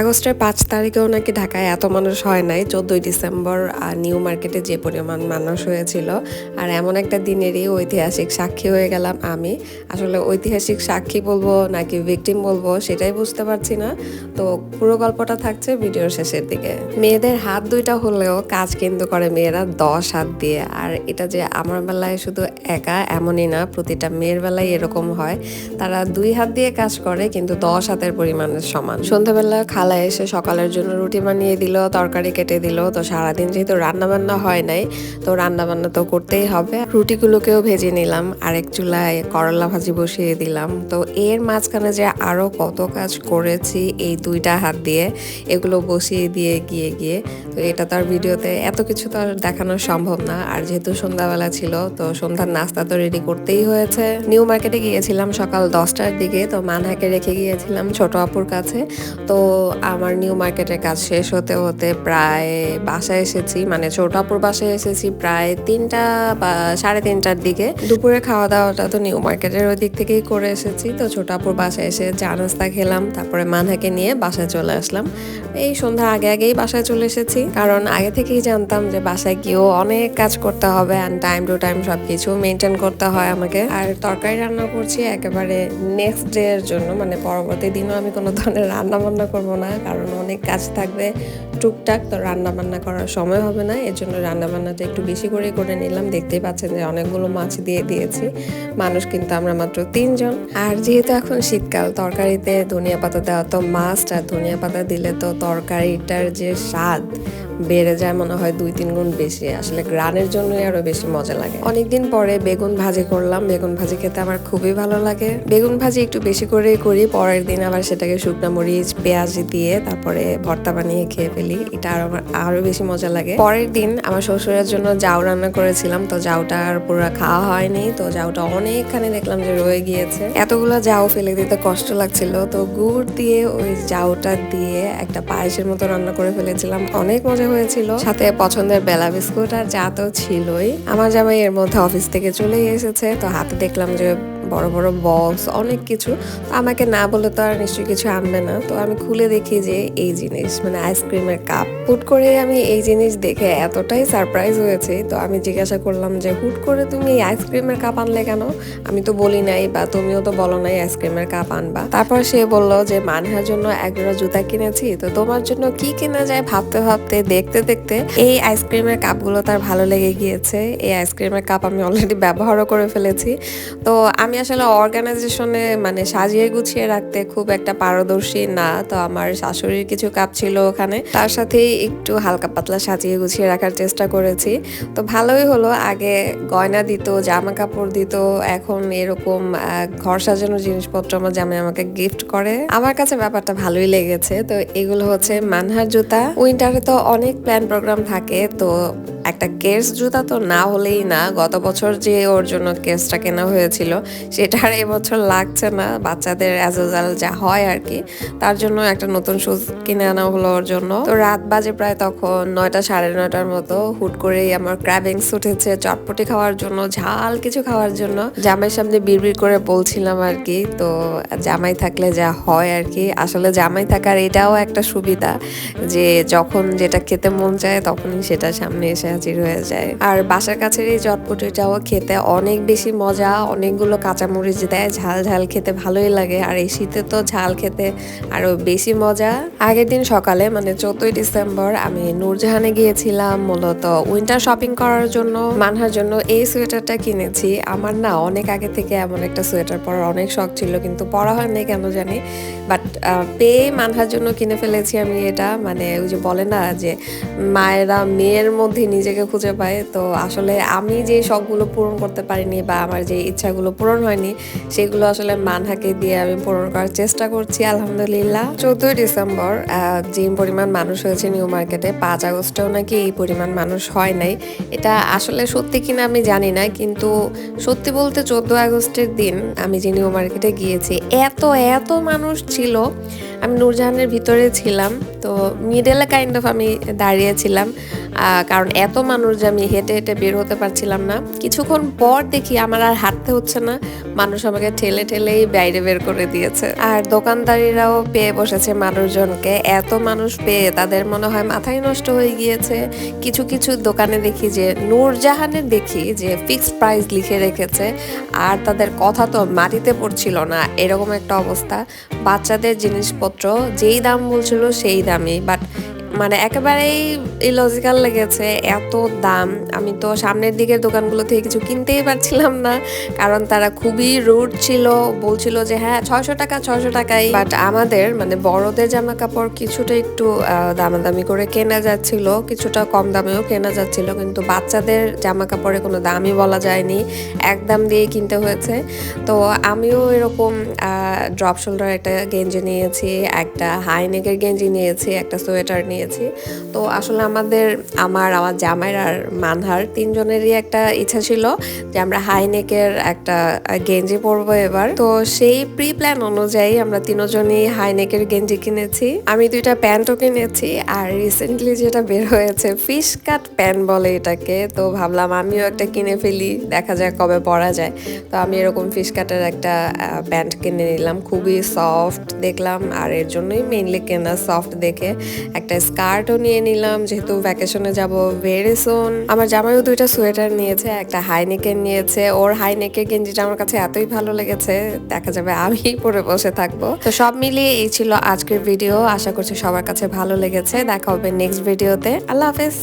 আগস্টের পাঁচ তারিখেও নাকি ঢাকায় এত মানুষ হয় নাই। চোদ্দই ডিসেম্বর নিউ মার্কেটে যে পরিমাণ মানুষ হয়েছিল। আর এমন একটা দিনেরই ঐতিহাসিক সাক্ষী হয়ে গেলাম আমি। আসলে ঐতিহাসিক সাক্ষী বলব নাকি ভিকটিম বলব সেটাই বুঝতে পারছি না। তো পুরো গল্পটা থাকছে ভিডিওর শেষের দিকে। মেয়েদের হাত দুইটা হলেও কাজ কিন্তু করে মেয়েরা দশ হাত দিয়ে। আর এটা যে আমার বেলায় শুধু একা এমনই না, প্রতিটা মেয়ের বেলায় এরকম হয়। তারা দুই হাত দিয়ে কাজ করে, কিন্তু দশ হাতের পরিমাণের সমান। সন্ধ্যাবেলা খালা এসে সকালের জন্য রুটি বানিয়ে দিল, তরকারি কেটে দিল। তো সারাদিন যেহেতু রান্না বান্না হয় নাই, তো রান্না বান্না তো করতেই হবে। রুটিগুলোকেও ভেজে নিলাম, আরেক চুলায় করলা ভাজি বসিয়ে দিলাম। তো এর মাঝখানে যে আরও কত কাজ করেছি এই দুইটা হাত দিয়ে, এগুলো বসিয়ে দিয়ে গিয়ে গিয়ে, তো এটা তো আর ভিডিওতে এত কিছু তো আর দেখানো সম্ভব না। আর যেহেতু সন্ধ্যাবেলা ছিল, তো সন্ধ্যার নাস্তা তো রেডি করতেই হয়েছে। নিউ মার্কেটে গিয়েছিলাম সকাল দশটার দিকে, তো মানহাকে রেখে গিয়েছিলাম ছোট আপুর কাছে। তো আমার নিউ মার্কেটের কাজ শেষ হতে হতে প্রায় বাসায় এসেছি। মানে ছোটাপুর বাসায় এসেছি প্রায় তিনটা বা সাড়ে তিনটার দিকে। দুপুরে খাওয়া দাওয়াটা তো নিউ মার্কেটের ওই দিক থেকেই করে এসেছি। তো ছোটাপুর বাসায় এসে চা নাস্তা খেলাম, তারপরে মানহাকে নিয়ে বাসায় চলে আসলাম। এই সন্ধ্যার আগে আগেই বাসায় চলে এসেছি। কারণ আগে থেকেই জানতাম যে বাসায় গিয়েও অনেক কাজ করতে হবে অ্যান্ড টাইম টু টাইম সব কিছু মেনটেন করতে হয় আমাকে। আর তরকারি রান্না করছি একেবারে নেক্সট ডে এর জন্য। মানে পরবর্তী দিনও আমি কোনো ধরনের রান্না বান্না করব না। কারণ অনেক কাজ থাকবে। টুকটাক তো রান্না বান্না করার সময় হবে না এর জন্য রান্না বান্নাটা একটু বেশি করে করে নিলাম। দেখতেই পাচ্ছেন যে অনেকগুলো মাছ দিয়ে দিয়েছি। মানুষ কিন্তু আমরা মাত্র তিনজন। আর যেহেতু এখন শীতকাল, তরকারিতে ধনিয়া পাতা দেওয়া তো মাছ আর ধনিয়া পাতা দিলে তো তরকারিটার যে স্বাদ বেড়ে যায় মনে হয় দুই, তিন গুণ বেশি। আসলে গ্রানের জন্যই আরও বেশি মজা লাগে। অনেকদিন পরে বেগুন ভাজি করলাম। বেগুন ভাজি খেতে আমার খুবই ভালো লাগে। বেগুন ভাজি একটু বেশি করে করি। পরের দিন আবার সেটাকে শুকনো মরিচ, পেঁয়াজ দিয়ে তারপরে ভর্তা বানিয়ে খেয়ে ফেলি। এটা আর আমার আরও বেশি মজা লাগে। পরের দিন আমার শ্বশুরের জন্য জাউ রান্না করেছিলাম। তো জাউটা আর পুরো খাওয়া হয়নি। তো জাউটা অনেকখানি দেখলাম যে রয়ে গিয়েছে। এতগুলো জাউ ফেলে দিতে কষ্ট লাগছিল। তো গুড় দিয়ে ওই জাউটা দিয়ে একটা পায়েসের মতো রান্না করে ফেলেছিলাম। অনেক মজা হয়েছিল। সাথে পছন্দের বেলা বিস্কুট আর যা তো ছিলই। আমার জামাই এর মধ্যে অফিস থেকে চলেই এসেছে, তো হাতে দেখলাম যে বড় বড় বক্স অনেক কিছু। তো আমাকে না বলে তো আর নিশ্চয়ই কিছু আনবে না। তো আমি খুলে দেখি যে এই জিনিস মানে আইসক্রিমের কাপ হুট করে আমি এই জিনিস দেখে এতটাই সারপ্রাইজ হয়েছে। তো আমি জিজ্ঞাসা করলাম যে, হুট করে তুমি এই আইসক্রিমের কাপ আনলে কেন? আমি তো বলি নাই বা তুমিও তো বলো নাই আইসক্রিমের কাপ আনবা। তারপর সে বলল যে, মানহার জন্য একজোড়া জুতা কিনেছি। তো তোমার জন্য কি কেনা যায় ভাবতে ভাবতে, দেখতে দেখতে এই আইসক্রিমের কাপগুলো তার ভালো লেগে গিয়েছে। এই আইসক্রিমের কাপ আমি অলরেডি ব্যবহারও করে ফেলেছি। তো আমি আসলে অর্গানাইজেশনে মানে সাজিয়ে গুছিয়ে রাখতে খুব একটা পারদর্শী না। তো আমার শাশুড়ির কিছু কাপ ছিল ওখানে। তার সাথেই একটু হালকা পাতলা সাজিয়ে গুছিয়ে রাখার চেষ্টা করেছি। তো ভালোই হলো, আগে গয়না দিত জামা কাপড় দিত, এখন এরকম ঘর সাজানোর জিনিসপত্র আমার জামাই আমাকে গিফট করে। আমার কাছে ব্যাপারটা ভালোই লেগেছে। তো এগুলো হচ্ছে মানহার জুতা। উইন্টারে তো অনেক প্ল্যান প্রোগ্রাম থাকে। তো একটা কেস জুতা তো না হলেই না, গত বছর যে ওর জন্য কেসটা কেনা হয়েছিল সেটা আর এবছর লাগছে না, বাচ্চাদের অ্যাজ যা হয় আর কি, তার জন্য একটা নতুন শুজ কিনে আনা হলো ওর জন্য। তো রাত বাজে প্রায় তখন, নয়টা সাড়ে নয়টার মতো, হুট করেই আমার ক্র্যাবিংস উঠেছে, চটপটি খাওয়ার জন্য, ঝাল কিছু খাওয়ার জন্য। জামাইয়ের সামনে বিড়বিড় করে বলছিলাম আর কি, তো জামাই থাকলে যা হয় আর কি। আসলে জামাই থাকার এটাও একটা সুবিধা, যে যখন যেটা খেতে মন চায় তখনই সেটা সামনে এসে হাজির হয়ে যায়। আর বাসার কাছের এই চটপটিটাও খেতে অনেক বেশি মজা, অনেকগুলো কাঁচামরিচ দেয়, ঝাল ঝাল খেতে ভালোই লাগে। আর এই শীতে তো ঝাল খেতে আরও বেশি মজা। আগের দিন সকালে মানে চোদ্দই ডিসেম্বর, আমি নূরজাহানে গিয়েছিলাম, মূলত উইন্টার শপিং করার জন্য, মানহার জন্য এই সোয়েটারটা কিনেছি। আমার না অনেক আগে থেকে এমন একটা সোয়েটার পরার অনেক শখ ছিল, কিন্তু পরা হয়নি কেন জানি। বাট পেয়ে মানহার জন্য কিনে ফেলেছি আমি এটা। মানে ওই যে বলে না যে, মায়েরা, মেয়ের মধ্যে নিজেকে খুঁজে পাই তো আসলে আমি যে শখগুলো পূরণ করতে পারিনি বা আমার যে ইচ্ছাগুলো পূরণ হয়নি, সেগুলো আসলে মানহাকে দিয়ে আমি পূরণ করার চেষ্টা করছি, আলহামদুলিল্লাহ। চোদ্দই ডিসেম্বর যে পরিমাণ মানুষ হয়েছে নিউ মার্কেটে, পাঁচ আগস্টেও নাকি এই পরিমাণ মানুষ হয় নাই। এটা আসলে সত্যি কিনা আমি জানি না, কিন্তু সত্যি বলতে চোদ্দ আগস্টের দিন আমি যে নিউ মার্কেটে গিয়েছি, এত এত মানুষ ছিল। আমি নূরজাহানের ভিতরে ছিলাম, তো মিডলে কাইন্ড অফ আমি দাঁড়িয়েছিলাম কারণ এত মানুষ যে আমি হেঁটে হেঁটে বের হতে পারছিলাম না। কিছুক্ষণ পর দেখি আমার আর হাঁটতে হচ্ছে না। মানুষ আমাকে ঠেলে ঠেলেই বাইরে বের করে দিয়েছে। আর দোকানদারিরাও পেয়ে বসেছে মানুষজনকে। এত মানুষ পেয়ে তাদের মনে হয় মাথায় নষ্ট হয়ে গিয়েছে। কিছু কিছু দোকানে দেখি যে নূরজাহানের দেখি যে ফিক্সড প্রাইস লিখে রেখেছে। আর তাদের কথা তো মাটিতে পড়ছিল না। এরকম একটা অবস্থা। বাচ্চাদের জিনিসপত্র যেই দাম বলছিল সেই দামই। বাট মানে একেবারেই ইলজিক্যাল লেগেছে, এত দাম। আমি তো সামনের দিকের দোকানগুলো থেকে কিছু কিনতেই পারছিলাম না, কারণ তারা খুবই রুড ছিল, বলছিল যে হ্যাঁ ছয়শো টাকা, ছয়শো টাকাই। বাট আমাদের মানে বড়দের জামা কাপড় কিছুটা একটু দামাদামি করে কেনা যাচ্ছিল, কিছুটা কম দামেও কেনা যাচ্ছিল, কিন্তু বাচ্চাদের জামা কাপড়ে কোনো দামই বলা যায়নি, এক দাম দিয়ে কিনতে হয়েছে। তো আমিও এরকম ড্রপ শোল্ডার একটা গেঞ্জি নিয়েছি, একটা হাই নেকের গেঞ্জি নিয়েছি, একটা সোয়েটার নিয়েছি তো আসলে আমাদের, আমার আমার জামাইর আর মানহার তিনজনেরই একটা ইচ্ছা ছিল যে আমরা হাই নেকের একটা গেঞ্জি পরবো এবার। তো সেই প্রি প্ল্যান অনুযায়ী আমরা তিনজনই হাই নেকের গেঞ্জি কিনেছি। আমি দুইটা প্যান্টও কিনেছি আর রিসেন্টলি যেটা বের হয়েছে ফিশ কাট প্যান্ট বলে এটাকে। তো ভাবলাম আমিও একটা কিনে ফেলি, দেখা যায় কবে পরা যায়। তো আমি এরকম ফিশ কাটের একটা প্যান্ট কিনে নিলাম। খুবই সফট দেখলাম আর এর জন্যই মেইনলি কেনা সফট দেখে একটা স্কার্টও নিয়ে নিলাম, যেহেতু ভ্যাকেশনে যাব ভেরি সুন আমার জামাইও দুইটা সোয়েটার নিয়েছে, একটা হাই নেকের নিয়েছে। ওর হাই নেকের গেঞ্জিটা আমার কাছে এতই ভালো লেগেছে, দেখা যাবে আমি পরে বসে থাকব। তো সব মিলিয়ে এই ছিল আজকের ভিডিও আশা করছি সবার কাছে ভালো লেগেছে। দেখা হবে নেক্সট ভিডিওতে আল্লাহ হাফেজ।